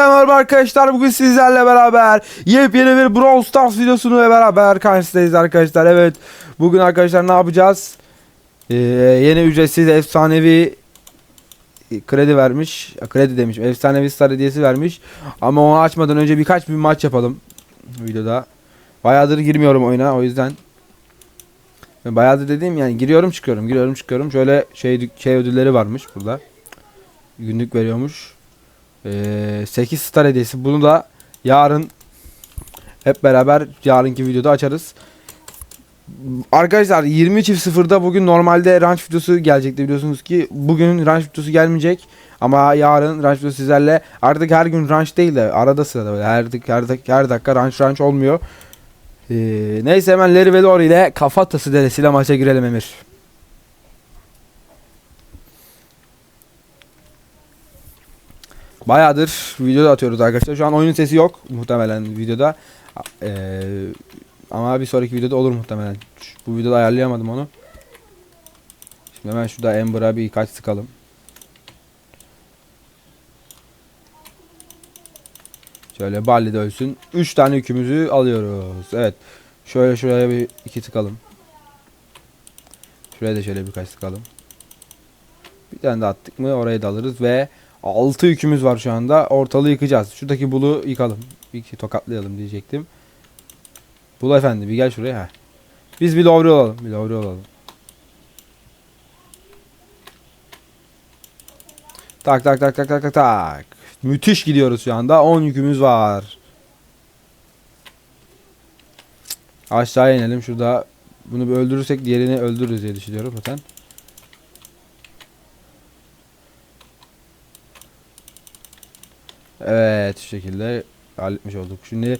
Hepinize merhaba arkadaşlar. Bugün sizlerle beraber yepyeni bir Brawl Stars videosunu ve beraber karşınızdayız arkadaşlar. Evet. Bugün arkadaşlar ne yapacağız? Ee, yeni ücretsiz efsanevi kredi vermiş. Kredi demiş. Efsanevi star hediyesi vermiş. Ama onu açmadan önce birkaç bir maç yapalım. Videoda. Bayağıdır girmiyorum oyuna. O yüzden Bayağıdır dediğim yani giriyorum çıkıyorum giriyorum çıkıyorum. Şöyle şey şey ödülleri varmış burada. Günlük veriyormuş. Ee, 8 star hediyesi. Bunu da yarın hep beraber yarınki videoda açarız. Arkadaşlar 20.0'da bugün normalde ranch videosu gelecekti biliyorsunuz ki bugün ranch videosu gelmeyecek ama yarın ranch videosu sizlerle artık her gün ranch değil de arada sırada böyle her, her, her dakika ranch ranch olmuyor. Ee, neyse hemen Larry Velor ile Kafatası Deresi'yle maça girelim Emir. Bayağıdır videoda atıyoruz arkadaşlar. Şu an oyunun sesi yok muhtemelen videoda. Ee, ama bir sonraki videoda olur muhtemelen. Bu videoda ayarlayamadım onu. Şimdi hemen şurada Ember'a birkaç sıkalım. Şöyle Balli de ölsün. 3 tane yükümüzü alıyoruz. Evet. Şöyle şuraya bir iki tıkalım. Şuraya da şöyle birkaç tıkalım. Bir tane de attık mı orayı da alırız ve 6 yükümüz var şu anda. Ortalığı yıkacağız. Şuradaki bulu yıkalım. Bir tokatlayalım diyecektim. Bul efendi bir gel şuraya. Biz bir lovri olalım. Bir lovri olalım. Tak tak tak tak tak tak tak. Müthiş gidiyoruz şu anda. 10 yükümüz var. Aşağı inelim. Şurada bunu bir öldürürsek diğerini öldürürüz diye düşünüyorum zaten. Evet şu şekilde halletmiş olduk. Şimdi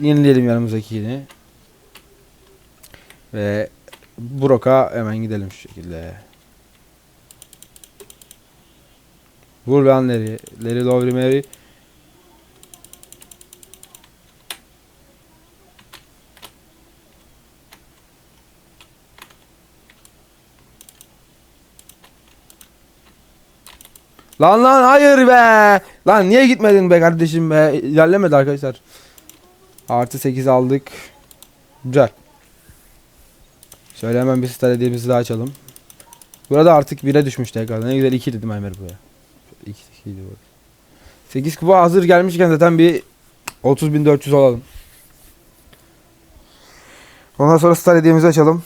yenileyelim yanımızdakini. Ve Brock'a hemen gidelim şu şekilde. Vur Larry. Larry Lowry Mary. Lan lan hayır be. Lan niye gitmedin be kardeşim be. İlerlemedi arkadaşlar. Artı 8 aldık. Güzel. Şöyle hemen bir star hediyemizi daha açalım. Burada artık 1'e düşmüş tekrar. Ne güzel 2 dedim Aymer buraya. 2 2 idi bu. 8 kupa hazır gelmişken zaten bir 30.400 olalım. Ondan sonra star hediyemizi açalım.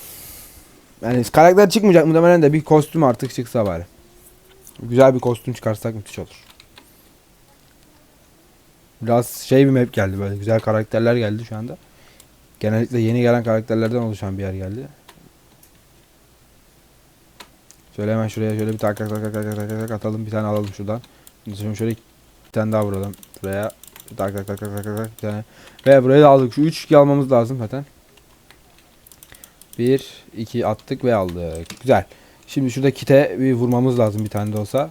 Yani karakter çıkmayacak muhtemelen de bir kostüm artık çıksa bari. Güzel bir kostüm çıkarsak müthiş olur. Biraz şey bir map geldi böyle güzel karakterler geldi şu anda. Genellikle yeni gelen karakterlerden oluşan bir yer geldi. Şöyle hemen şuraya şöyle bir tak tak tak tak tak tak tak atalım bir tane alalım şuradan. Şimdi şöyle bir tane daha vuralım. Buraya tak tak tak tak tak tak bir tane. Ve burayı da aldık. Şu 3 almamız lazım zaten. 1 2 attık ve aldık. Güzel. Şimdi şurada kite bir vurmamız lazım bir tane de olsa.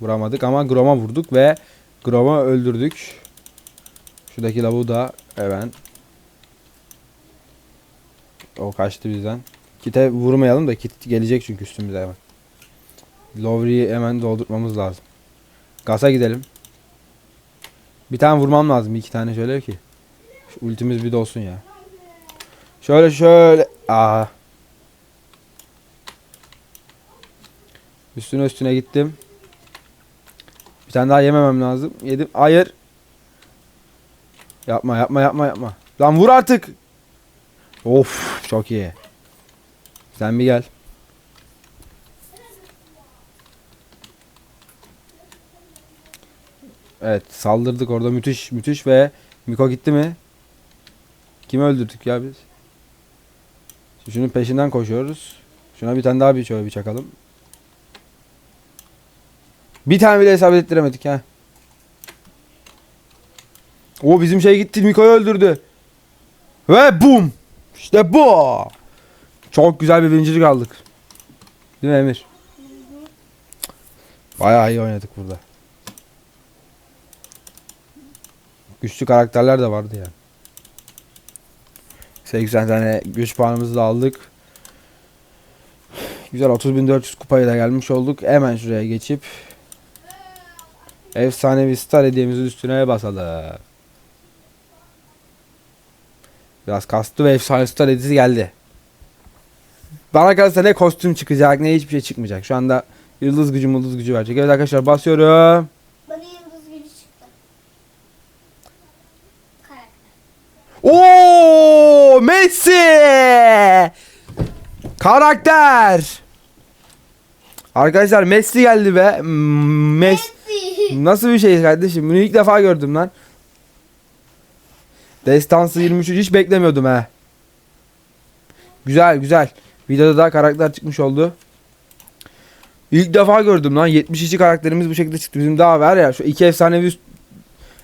Vuramadık ama Grom'a vurduk ve Grom'u öldürdük. Şuradaki lavuğu da hemen o kaçtı bizden. Kite vurmayalım da kit gelecek çünkü üstümüze hemen. Lowry'i hemen doldurmamız lazım. Gasa gidelim. Bir tane vurmam lazım. İki tane şöyle ki. Şu ultimiz bir dolsun ya. Şöyle şöyle. Aa. Üstüne üstüne gittim. Bir tane daha yememem lazım. Yedim. Hayır. Yapma yapma yapma yapma. Lan vur artık. Of çok iyi. Sen bir gel. Evet saldırdık orada müthiş müthiş ve Miko gitti mi? Kimi öldürdük ya biz? Şunun peşinden koşuyoruz. Şuna bir tane daha bir şöyle bir çakalım. Bir tane bile hesap ettiremedik ha. O bizim şey gitti Miko'yu öldürdü. Ve bum. İşte bu. Çok güzel bir birincilik aldık. Değil mi Emir? Bayağı iyi oynadık burada. Güçlü karakterler de vardı ya. 80 tane güç puanımızı da aldık. Güzel 30.400 kupayı da gelmiş olduk. Hemen şuraya geçip Efsanevi star hediyemizin üstüne basalım. Biraz kastı ve efsane star hediyesi geldi. Bana kalırsa ne kostüm çıkacak ne hiçbir şey çıkmayacak. Şu anda yıldız gücü yıldız gücü verecek. Evet arkadaşlar basıyorum. Bana yıldız gücü çıktı. Karakter. Oo Messi! Karakter. Arkadaşlar Messi geldi. Mm, Messi. Nasıl bir şey kardeşim? Bunu ilk defa gördüm lan. Destansı 23 hiç beklemiyordum he. Güzel güzel. Videoda da karakter çıkmış oldu. İlk defa gördüm lan. 72 karakterimiz bu şekilde çıktı. Bizim daha var ya şu iki efsanevi üst...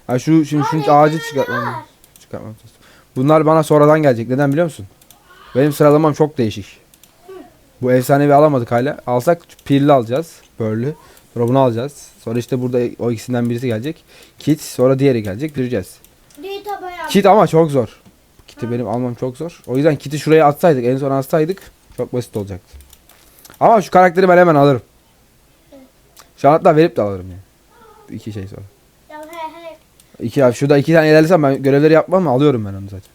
Ha şu şimdi şu ağacı çıkartmam. çıkartmam. lazım. Bunlar bana sonradan gelecek. Neden biliyor musun? Benim sıralamam çok değişik. Bu efsanevi alamadık hala. Alsak pirli alacağız. Pearl'ü. Sonra bunu alacağız. Sonra işte burada o ikisinden birisi gelecek. Kit sonra diğeri gelecek. Gireceğiz. Kit ama çok zor. Kit'i benim almam çok zor. O yüzden kit'i şuraya atsaydık en son atsaydık çok basit olacaktı. Ama şu karakteri ben hemen alırım. Şu an hatta verip de alırım yani. İki şey sonra. Ya he he. İki abi şurada iki tane ilerlesem ben görevleri yapmam mı alıyorum ben onu zaten.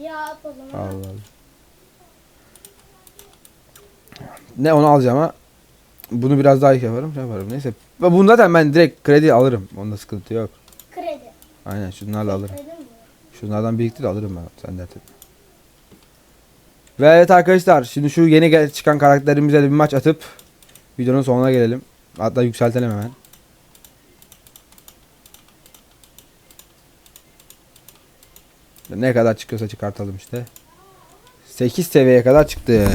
Yap o zaman. Allah Allah. Ne onu alacağım ama bunu biraz daha iyi yaparım, şey yaparım. Neyse. Bunu zaten ben direkt kredi alırım. Onda sıkıntı yok. Kredi. Aynen şunlarla alırım. Kredi mi? Şunlardan biriktir de alırım ben. Sen dert etme. Ve evet arkadaşlar şimdi şu yeni çıkan karakterimize de bir maç atıp videonun sonuna gelelim. Hatta yükseltelim hemen. Ne kadar çıkıyorsa çıkartalım işte. 8 seviyeye kadar çıktı.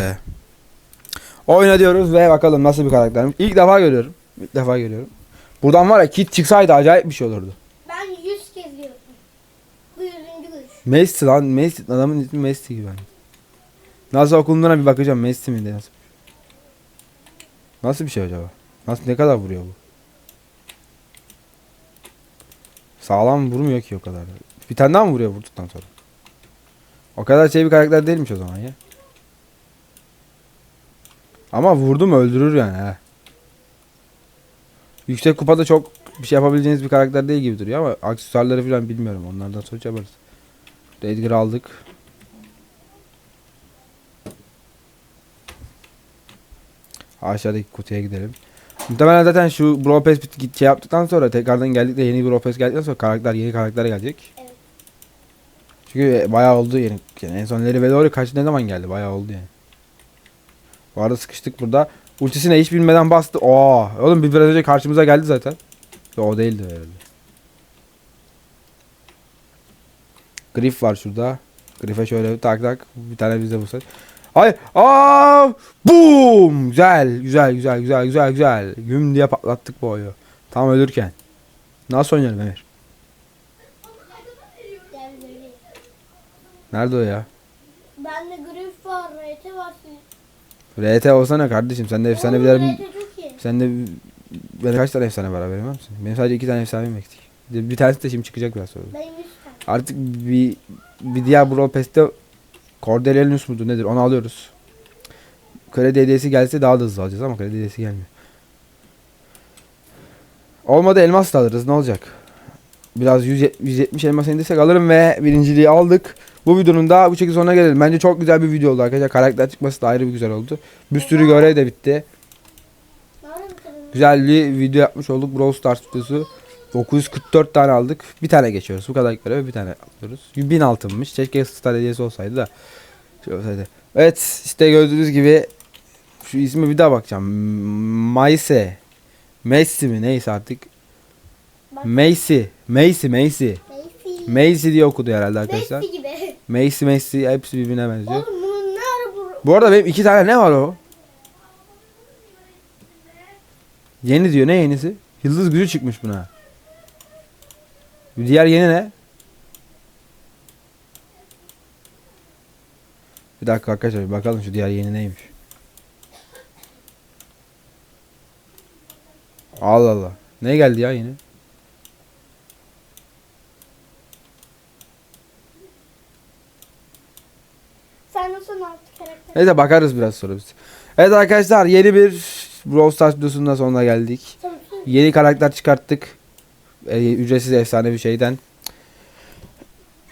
Oyna diyoruz ve bakalım nasıl bir karaktermiş. İlk defa görüyorum. İlk defa görüyorum. Buradan var ya kit çıksaydı acayip bir şey olurdu. Ben 100 kez gördüm. Bu yüzüncü görüş. Messi lan Messi adamın ismi Messi gibi hani. Nasıl okunduğuna bir bakacağım Messi mi diye nasıl? Nasıl bir şey acaba? Nasıl ne kadar vuruyor bu? Sağlam vurmuyor ki o kadar. Bir tane daha mı vuruyor vurduktan sonra? O kadar şey bir karakter değilmiş o zaman ya. Ama vurdu mu öldürür yani ha. Yüksek kupada çok bir şey yapabileceğiniz bir karakter değil gibi duruyor ama aksesuarları falan bilmiyorum. Onlardan sonra yaparız. Edgar aldık. Aşağıdaki kutuya gidelim. Muhtemelen zaten şu Brawl Pass git şey yaptıktan sonra tekrardan geldik de yeni Brawl Pass geldikten sonra karakter yeni karakter gelecek. Evet. Çünkü bayağı oldu yeni. Yani en son Larry Valori kaç ne zaman geldi? Bayağı oldu yani. Bu arada sıkıştık burada. Ultisine hiç bilmeden bastı. Oo, oğlum bir biraz önce karşımıza geldi zaten. O değildi herhalde. Griff var şurada. Griff'e şöyle bir tak tak. Bir tane bize bu sefer. Hayır. Aa! Boom! Güzel, güzel, güzel, güzel, güzel, güzel. Güm diye patlattık bu oyu. Tam ölürken. Nasıl oynayalım Emir? Nerede o ya? Bende grif var. RT var. RT olsana kardeşim. Sen de efsane bir Oğlum, RT çok iyi. Sen de benim kaç tane efsane var haberin var mısın? Benim sadece iki tane efsanem eksik. Bir tanesi de şimdi çıkacak biraz sonra. Benim 100 tane. Artık bir bir diğer Brawl Pass'te Cordelianus mudur nedir onu alıyoruz. Kredi hediyesi gelse daha da hızlı alacağız ama kredi hediyesi gelmiyor. Olmadı elmas da alırız ne olacak? Biraz 170, 170 elmas indirsek alırım ve birinciliği aldık. Bu videonun da bu şekilde sonuna gelelim. Bence çok güzel bir video oldu arkadaşlar. Karakter çıkması da ayrı bir güzel oldu. Bir sürü görev de bitti. Güzel bir video yapmış olduk. Brawl Stars videosu. 944 tane aldık. Bir tane geçiyoruz. Bu kadar görev bir tane alıyoruz. 1000 altınmış. Keşke star hediyesi olsaydı da. Şey olsaydı. Evet işte gördüğünüz gibi şu ismi bir daha bakacağım. Mayse. Messi mi neyse artık. Macy. Macy Macy. Messi. Macy diye okudu herhalde arkadaşlar. Messi gibi. Macy Messi hepsi birbirine benziyor. Oğlum ara bu? Bu arada benim iki tane ne var o? Yeni diyor ne yenisi? Yıldız gücü çıkmış buna. Diğer yeni ne? Bir dakika arkadaşlar bir bakalım şu diğer yeni neymiş. Allah Allah. Ne geldi ya yeni? Sen nasıl altı karakter? Neyse bakarız biraz sonra biz. Evet arkadaşlar yeni bir Brawl Stars videosunun sonuna geldik. Yeni karakter çıkarttık. e, ücretsiz efsane bir şeyden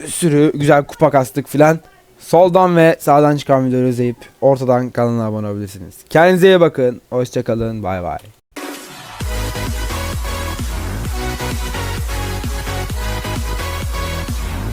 bir sürü güzel kupa kastık filan. Soldan ve sağdan çıkan videoları izleyip ortadan kanala abone olabilirsiniz. Kendinize iyi bakın. Hoşçakalın. Bay bay.